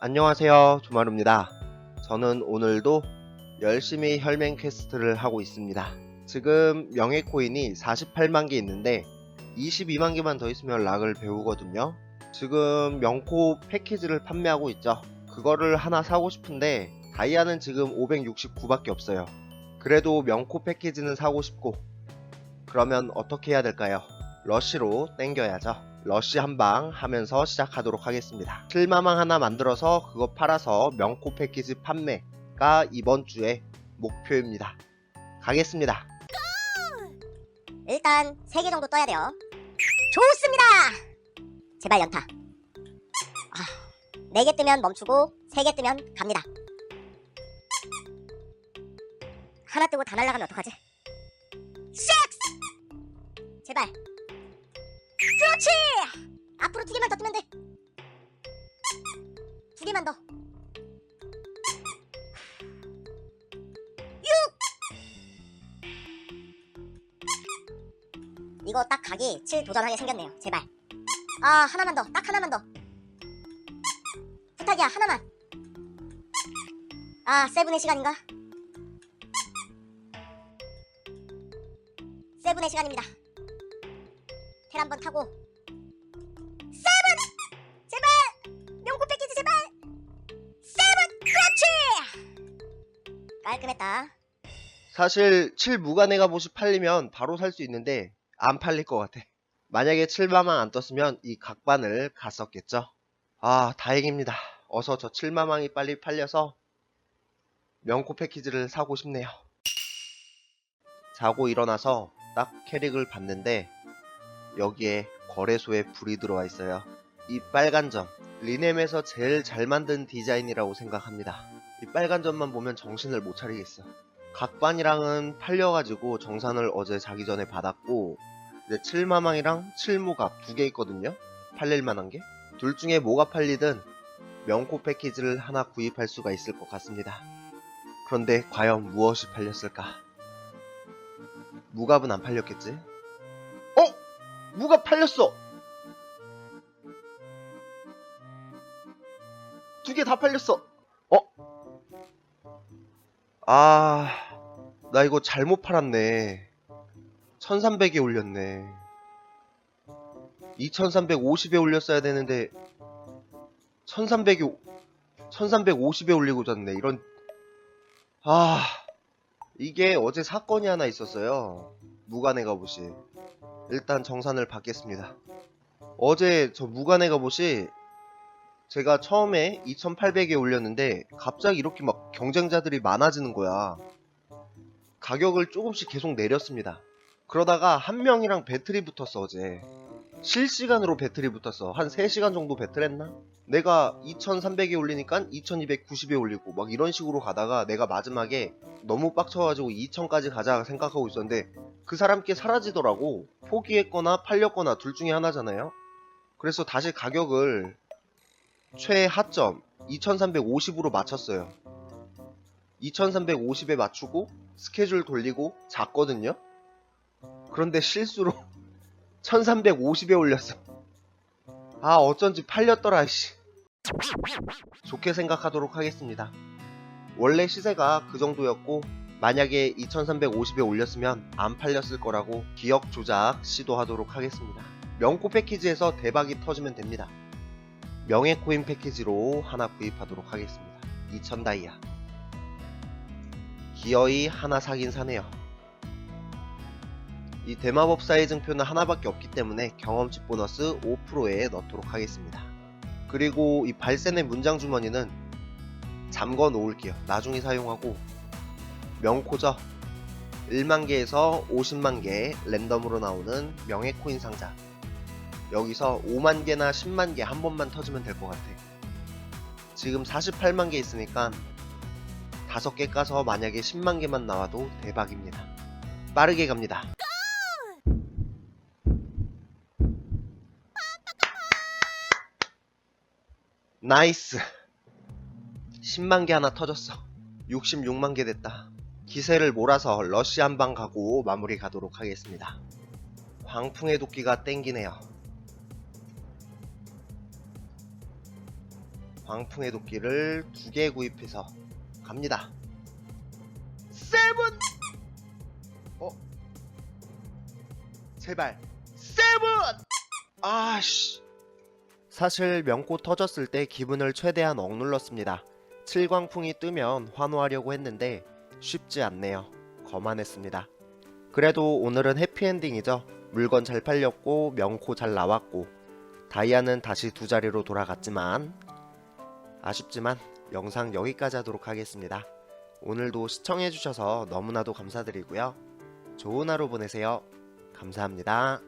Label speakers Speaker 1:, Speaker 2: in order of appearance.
Speaker 1: 안녕하세요. 조마루입니다. 저는 오늘도 열심히 혈맹 퀘스트를 하고 있습니다. 지금 명예 코인이 48만 개 있는데 22만 개만 더 있으면 락을 배우거든요. 지금 명코 패키지를 판매하고 있죠. 그거를 하나 사고 싶은데 다이아는 지금 569밖에 없어요. 그래도 명코 패키지는 사고 싶고 그러면 어떻게 해야 될까요? 러쉬로 땡겨야죠. 러쉬 한방 하면서 시작하도록 하겠습니다. 실마망 하나 만들어서 그거 팔아서 명코 패키지 판매가 이번 주의 목표입니다. 가겠습니다.
Speaker 2: 일단 3개 정도 떠야 돼요. 좋습니다! 제발 연타. 아, 4개 뜨면 멈추고 3개 뜨면 갑니다. 하나 뜨고 다 날아가면 어떡하지? 섹스! 제발. 그렇지! 앞으로 두 개만 더 뜨면 돼. 두 개만 더. 6! 이거 딱 각이 7 도전하게 생겼네요. 제발. 아, 하나만 더. 딱 하나만 더. 부탁이야, 하나만. 아, 세븐의 시간인가? 세븐의 시간입니다. 텔 한번 타고. 그렇지! 깔끔했다.
Speaker 1: 사실 7 무관의 갑옷이 팔리면 바로 살 수 있는데 안 팔릴 것 같아. 만약에 7마망 안 떴으면 이 각반을 갔었겠죠. 아 다행입니다. 어서 저 7마망이 빨리 팔려서 명코 패키지를 사고 싶네요. 자고 일어나서 딱 캐릭을 봤는데 여기에 거래소에 불이 들어와 있어요. 이 빨간 점 리넴에서 제일 잘 만든 디자인이라고 생각합니다. 이 빨간 점만 보면 정신을 못 차리겠어. 각반이랑은 팔려가지고 정산을 어제 자기 전에 받았고 이제 칠마망이랑 칠무갑 두 개 있거든요 팔릴 만한 게 둘 중에 뭐가 팔리든 명코 패키지를 하나 구입할 수가 있을 것 같습니다 그런데 과연 무엇이 팔렸을까 무갑은 안 팔렸겠지 어? 무갑 팔렸어 두 개 다 팔렸어 어? 아, 나 이거 잘못 팔았네. 1300에 올렸네. 2350에 올렸어야 되는데, 1300에, 1350에 올리고 졌네. 이런, 아, 이게 어제 사건이 하나 있었어요. 무관의 갑옷이. 일단 정산을 받겠습니다. 어제 저 무관의 갑옷이 제가 처음에 2800에 올렸는데 갑자기 이렇게 막 경쟁자들이 많아지는 거야. 가격을 조금씩 계속 내렸습니다. 그러다가 한 명이랑 배틀이 붙었어 어제. 실시간으로 배틀이 붙었어. 한 3시간 정도 배틀했나? 내가 2300에 올리니까 2290에 올리고 막 이런 식으로 가다가 내가 마지막에 너무 빡쳐가지고 2000까지 가자 생각하고 있었는데 그 사람께 사라지더라고. 포기했거나 팔렸거나 둘 중에 하나잖아요. 그래서 다시 가격을 최하점 2350으로 맞췄어요. 2350에 맞추고 스케줄 돌리고 잤거든요. 그런데 실수로 1350에 올렸어. 아 어쩐지 팔렸더라 씨. 좋게 생각하도록 하겠습니다. 원래 시세가 그 정도였고 만약에 2350에 올렸으면 안 팔렸을 거라고 기억 조작 시도하도록 하겠습니다. 명코 패키지에서 대박이 터지면 됩니다. 명예 코인 패키지로 하나 구입하도록 하겠습니다. 2000 다이아. 기어이 하나 사긴 사네요. 이 대마법사의 증표는 하나밖에 없기 때문에 경험치 보너스 5%에 넣도록 하겠습니다. 그리고 이 발센의 문장 주머니는 잠궈 놓을게요. 나중에 사용하고 명코저 1만 개에서 50만 개 랜덤으로 나오는 명예 코인 상자 여기서 5만 개나 10만 개 한 번만 터지면 될 것 같아. 지금 48만 개 있으니까 5개 까서 만약에 10만 개만 나와도 대박입니다. 빠르게 갑니다. 나이스. 10만 개 하나 터졌어. 66만 개 됐다. 기세를 몰아서 러시 한 방 가고 마무리 가도록 하겠습니다. 광풍의 도끼가 땡기네요. 광풍의 도끼를 두 개 구입해서 갑니다. 세븐! 어? 제발 세븐! 아씨. 사실 명코 터졌을 때 기분을 최대한 억눌렀습니다. 칠광풍이 뜨면 환호하려고 했는데 쉽지 않네요. 거만했습니다. 그래도 오늘은 해피엔딩이죠. 물건 잘 팔렸고 명코 잘 나왔고 다이아는 다시 두 자리로 돌아갔지만 아쉽지만 영상 여기까지 하도록 하겠습니다. 오늘도 시청해주셔서 너무나도 감사드리고요. 좋은 하루 보내세요. 감사합니다.